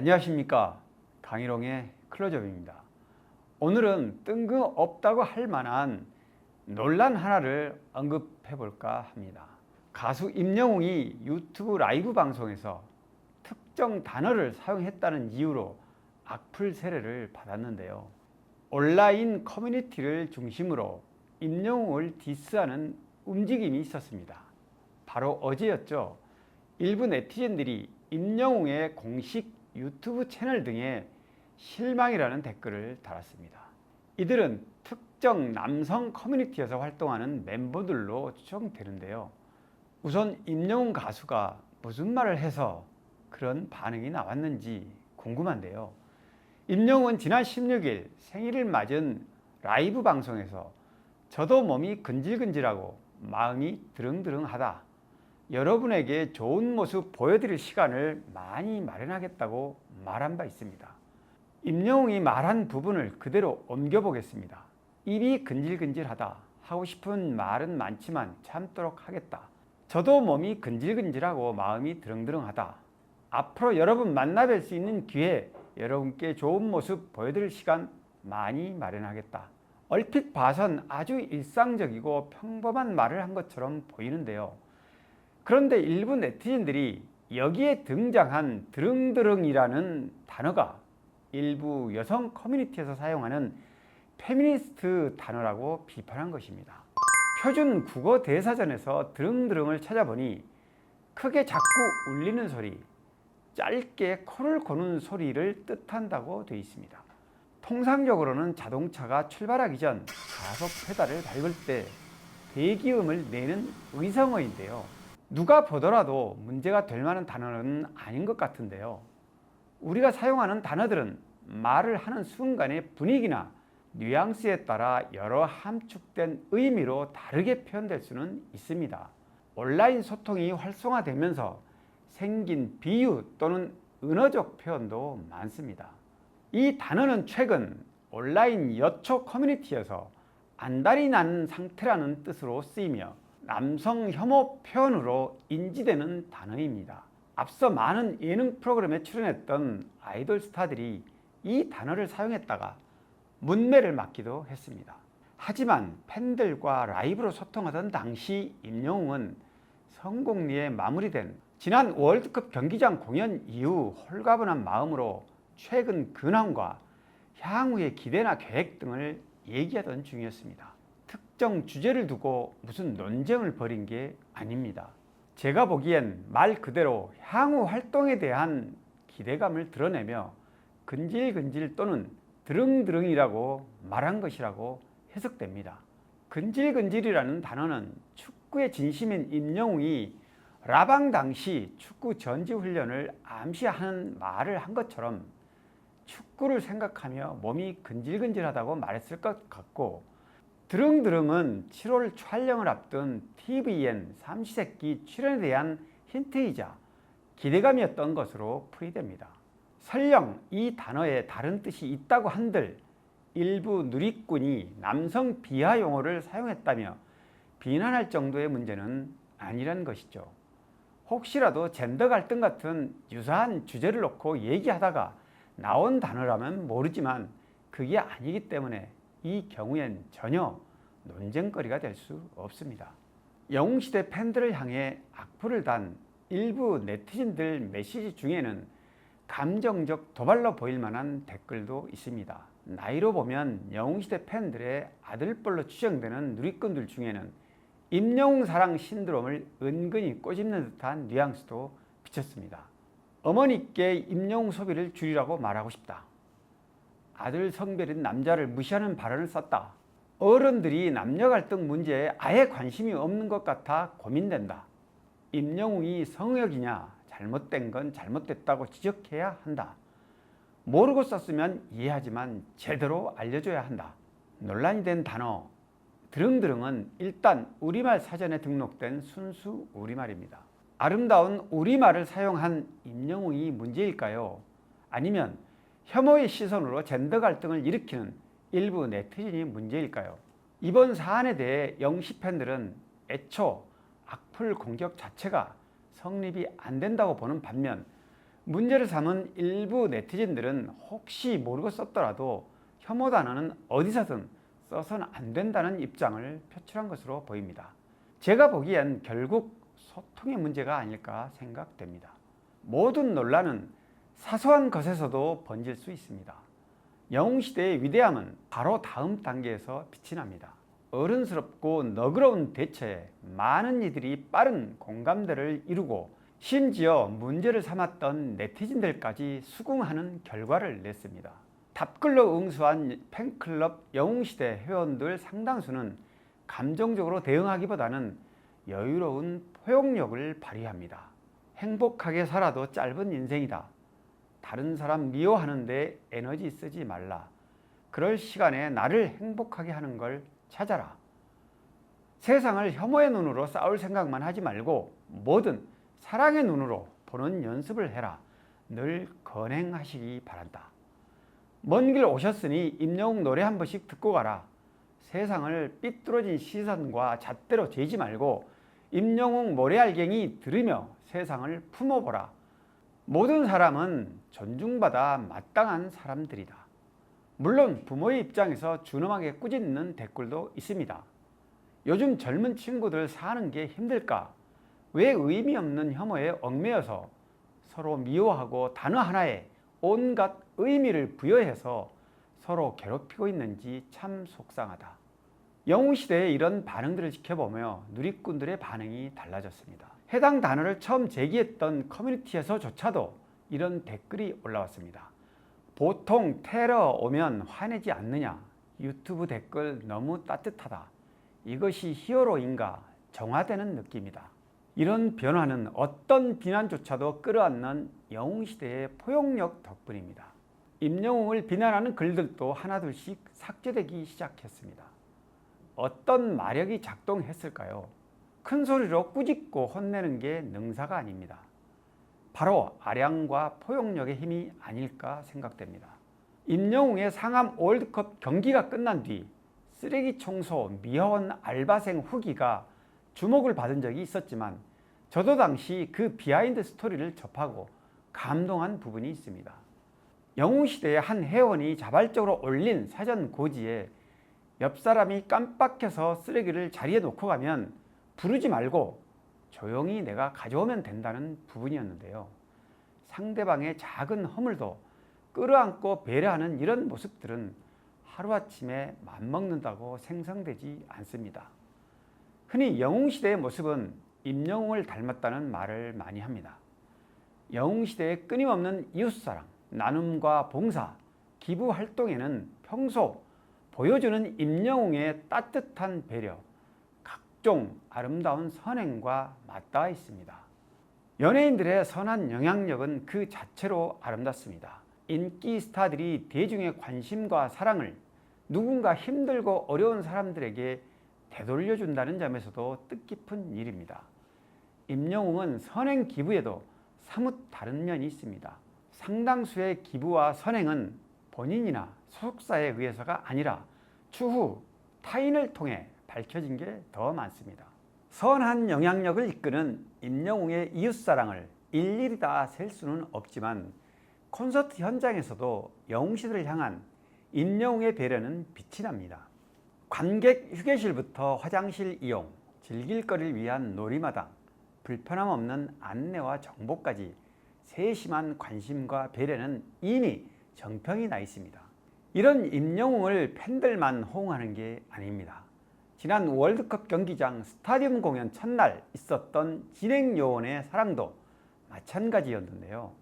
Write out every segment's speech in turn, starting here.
안녕하십니까 강희롱의 클로즈업입니다. 오늘은 뜬금없다고 할 만한 논란 하나를 언급해 볼까 합니다. 가수 임영웅이 유튜브 라이브 방송에서 특정 단어를 사용했다는 이유로 악플 세례를 받았는데요. 온라인 커뮤니티를 중심으로 임영웅을 디스하는 움직임이 있었습니다. 바로 어제였죠. 일부 네티즌들이 임영웅의 공식 유튜브 채널 등에 실망이라는 댓글을 달았습니다. 이들은 특정 남성 커뮤니티에서 활동하는 멤버들로 추정되는데요. 우선 임영웅 가수가 무슨 말을 해서 그런 반응이 나왔는지 궁금한데요. 임영웅은 지난 16일 생일을 맞은 라이브 방송에서 저도 몸이 근질근질하고 마음이 드릉드릉하다. 여러분에게 좋은 모습 보여드릴 시간을 많이 마련하겠다고 말한 바 있습니다. 임영웅이 말한 부분을 그대로 옮겨보겠습니다. 입이 근질근질하다. 하고 싶은 말은 많지만 참도록 하겠다. 저도 몸이 근질근질하고 마음이 드릉드릉하다. 앞으로 여러분 만나 뵐 수 있는 기회, 여러분께 좋은 모습 보여드릴 시간 많이 마련하겠다. 얼핏 봐선 아주 일상적이고 평범한 말을 한 것처럼 보이는데요. 그런데 일부 네티즌들이 여기에 등장한 드릉드릉이라는 단어가 일부 여성 커뮤니티에서 사용하는 페미니스트 단어라고 비판한 것입니다. 표준 국어 대사전에서 드릉드릉을 찾아보니 크게 자꾸 울리는 소리, 짧게 코를 고는 소리를 뜻한다고 되어 있습니다. 통상적으로는 자동차가 출발하기 전 가속 페달을 밟을 때 배기음을 내는 의성어인데요. 누가 보더라도 문제가 될 만한 단어는 아닌 것 같은데요. 우리가 사용하는 단어들은 말을 하는 순간의 분위기나 뉘앙스에 따라 여러 함축된 의미로 다르게 표현될 수는 있습니다. 온라인 소통이 활성화되면서 생긴 비유 또는 은어적 표현도 많습니다. 이 단어는 최근 온라인 여초 커뮤니티에서 안달이 난 상태라는 뜻으로 쓰이며 남성 혐오 표현으로 인지되는 단어입니다. 앞서 많은 예능 프로그램에 출연했던 아이돌 스타들이 이 단어를 사용했다가 문매를 맞기도 했습니다. 하지만 팬들과 라이브로 소통하던 당시 임영웅은 성공리에 마무리된 지난 월드컵 경기장 공연 이후 홀가분한 마음으로 최근 근황과 향후의 기대나 계획 등을 얘기하던 중이었습니다. 특정 주제를 두고 무슨 논쟁을 벌인 게 아닙니다. 제가 보기엔 말 그대로 향후 활동에 대한 기대감을 드러내며 근질근질 또는 드릉드릉이라고 말한 것이라고 해석됩니다. 근질근질이라는 단어는 축구의 진심인 임영웅이 라방 당시 축구 전지 훈련을 암시하는 말을 한 것처럼 축구를 생각하며 몸이 근질근질하다고 말했을 것 같고 드릉드릉은 7월 촬영을 앞둔 TVN 삼시세끼 출연에 대한 힌트이자 기대감이었던 것으로 풀이됩니다. 설령 이 단어에 다른 뜻이 있다고 한들 일부 누리꾼이 남성 비하 용어를 사용했다며 비난할 정도의 문제는 아니라는 것이죠. 혹시라도 젠더 갈등 같은 유사한 주제를 놓고 얘기하다가 나온 단어라면 모르지만 그게 아니기 때문에 이 경우엔 전혀 논쟁거리가 될 수 없습니다. 영웅시대 팬들을 향해 악플을 단 일부 네티즌들 메시지 중에는 감정적 도발로 보일 만한 댓글도 있습니다. 나이로 보면 영웅시대 팬들의 아들뻘로 추정되는 누리꾼들 중에는 임영웅 사랑 신드롬을 은근히 꼬집는 듯한 뉘앙스도 비쳤습니다. 어머니께 임영웅 소비를 줄이라고 말하고 싶다. 아들 성별인 남자를 무시하는 발언을 썼다. 어른들이 남녀 갈등 문제에 아예 관심이 없는 것 같아 고민된다. 임영웅이 성역이냐 잘못된 건 잘못됐다고 지적해야 한다. 모르고 썼으면 이해하지만 제대로 알려줘야 한다. 논란이 된 단어 드릉드릉은 일단 우리말 사전에 등록된 순수 우리말입니다. 아름다운 우리말을 사용한 임영웅이 문제일까요? 아니면 혐오의 시선으로 젠더 갈등을 일으키는 일부 네티즌이 문제일까요? 이번 사안에 대해 영시 팬들은 애초 악플 공격 자체가 성립이 안 된다고 보는 반면 문제를 삼은 일부 네티즌들은 혹시 모르고 썼더라도 혐오 단어는 어디서든 써서는 안 된다는 입장을 표출한 것으로 보입니다. 제가 보기엔 결국 소통의 문제가 아닐까 생각됩니다. 모든 논란은 사소한 것에서도 번질 수 있습니다. 영웅시대의 위대함은 바로 다음 단계에서 빛이 납니다. 어른스럽고 너그러운 대처에 많은 이들이 빠른 공감대를 이루고 심지어 문제를 삼았던 네티즌들까지 수긍하는 결과를 냈습니다. 답글로 응수한 팬클럽 영웅시대 회원들 상당수는 감정적으로 대응하기보다는 여유로운 포용력을 발휘합니다. 행복하게 살아도 짧은 인생이다. 다른 사람 미워하는데 에너지 쓰지 말라. 그럴 시간에 나를 행복하게 하는 걸 찾아라. 세상을 혐오의 눈으로 싸울 생각만 하지 말고 뭐든 사랑의 눈으로 보는 연습을 해라. 늘 건행하시기 바란다. 먼 길 오셨으니 임영웅 노래 한 번씩 듣고 가라. 세상을 삐뚤어진 시선과 잣대로 재지 말고 임영웅 모래알갱이 들으며 세상을 품어보라. 모든 사람은 존중받아 마땅한 사람들이다. 물론 부모의 입장에서 준엄하게 꾸짖는 댓글도 있습니다. 요즘 젊은 친구들 사는 게 힘들까? 왜 의미 없는 혐오에 얽매여서 서로 미워하고 단어 하나에 온갖 의미를 부여해서 서로 괴롭히고 있는지 참 속상하다. 영웅시대의 이런 반응들을 지켜보며 누리꾼들의 반응이 달라졌습니다. 해당 단어를 처음 제기했던 커뮤니티에서조차도 이런 댓글이 올라왔습니다. 보통 테러 오면 화내지 않느냐? 유튜브 댓글 너무 따뜻하다. 이것이 히어로인가? 정화되는 느낌이다. 이런 변화는 어떤 비난조차도 끌어안는 영웅시대의 포용력 덕분입니다. 임영웅을 비난하는 글들도 하나둘씩 삭제되기 시작했습니다. 어떤 마력이 작동했을까요? 큰 소리로 꾸짖고 혼내는 게 능사가 아닙니다. 바로 아량과 포용력의 힘이 아닐까 생각됩니다. 임영웅의 상암 월드컵 경기가 끝난 뒤 쓰레기 청소 미화원 알바생 후기가 주목을 받은 적이 있었지만 저도 당시 그 비하인드 스토리를 접하고 감동한 부분이 있습니다. 영웅시대의 한 회원이 자발적으로 올린 사전 고지에 옆 사람이 깜빡해서 쓰레기를 자리에 놓고 가면 부르지 말고 조용히 내가 가져오면 된다는 부분이었는데요. 상대방의 작은 허물도 끌어안고 배려하는 이런 모습들은 하루아침에 맘먹는다고 생성되지 않습니다. 흔히 영웅시대의 모습은 임영웅을 닮았다는 말을 많이 합니다. 영웅시대의 끊임없는 이웃사랑, 나눔과 봉사, 기부 활동에는 평소 보여주는 임영웅의 따뜻한 배려, 각종 아름다운 선행과 맞닿아 있습니다. 연예인들의 선한 영향력은 그 자체로 아름답습니다. 인기 스타들이 대중의 관심과 사랑을 누군가 힘들고 어려운 사람들에게 되돌려준다는 점에서도 뜻깊은 일입니다. 임영웅은 선행 기부에도 사뭇 다른 면이 있습니다. 상당수의 기부와 선행은 본인이나 소속사에 의해서가 아니라 추후 타인을 통해 밝혀진 게 더 많습니다. 선한 영향력을 이끄는 임영웅의 이웃사랑을 일일이 다 셀 수는 없지만 콘서트 현장에서도 영웅시대를 향한 임영웅의 배려는 빛이 납니다. 관객 휴게실부터 화장실 이용, 즐길 거리를 위한 놀이마당, 불편함 없는 안내와 정보까지 세심한 관심과 배려는 이미 정평이 나 있습니다. 이런 임영웅을 팬들만 호응하는 게 아닙니다. 지난 월드컵 경기장 스타디움 공연 첫날 있었던 진행 요원의 사랑도 마찬가지였는데요.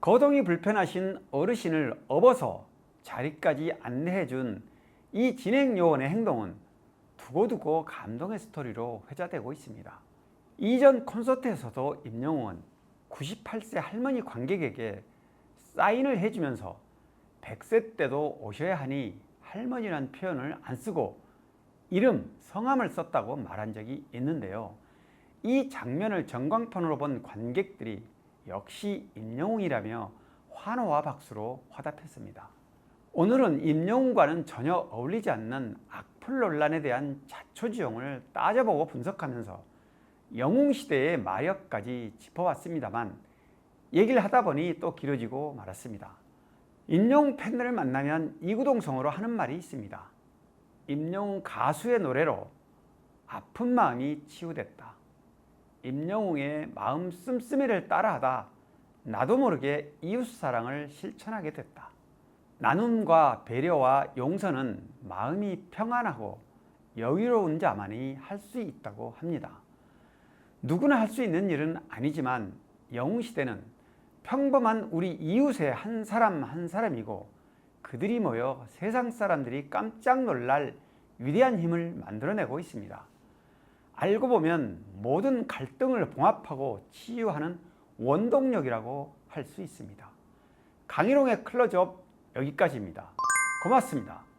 거동이 불편하신 어르신을 업어서 자리까지 안내해 준 이 진행 요원의 행동은 두고두고 감동의 스토리로 회자되고 있습니다. 이전 콘서트에서도 임영웅은 98세 할머니 관객에게 사인을 해주면서 100세 때도 오셔야 하니 할머니란 표현을 안 쓰고 이름, 성함을 썼다고 말한 적이 있는데요. 이 장면을 전광판으로 본 관객들이 역시 임영웅이라며 환호와 박수로 화답했습니다. 오늘은 임영웅과는 전혀 어울리지 않는 악플 논란에 대한 자초지종을 따져보고 분석하면서 영웅 시대의 마력까지 짚어봤습니다만 얘기를 하다 보니 또 길어지고 말았습니다. 임영웅 팬들을 만나면 이구동성으로 하는 말이 있습니다. 임영웅 가수의 노래로 아픈 마음이 치유됐다. 임영웅의 마음 씀씀이를 따라하다 나도 모르게 이웃 사랑을 실천하게 됐다. 나눔과 배려와 용서는 마음이 평안하고 여유로운 자만이 할 수 있다고 합니다. 누구나 할 수 있는 일은 아니지만 영웅 시대는 평범한 우리 이웃의 한 사람 한 사람이고 그들이 모여 세상 사람들이 깜짝 놀랄 위대한 힘을 만들어내고 있습니다. 알고 보면 모든 갈등을 봉합하고 치유하는 원동력이라고 할 수 있습니다. 강희롱의 클로즈업 여기까지입니다. 고맙습니다.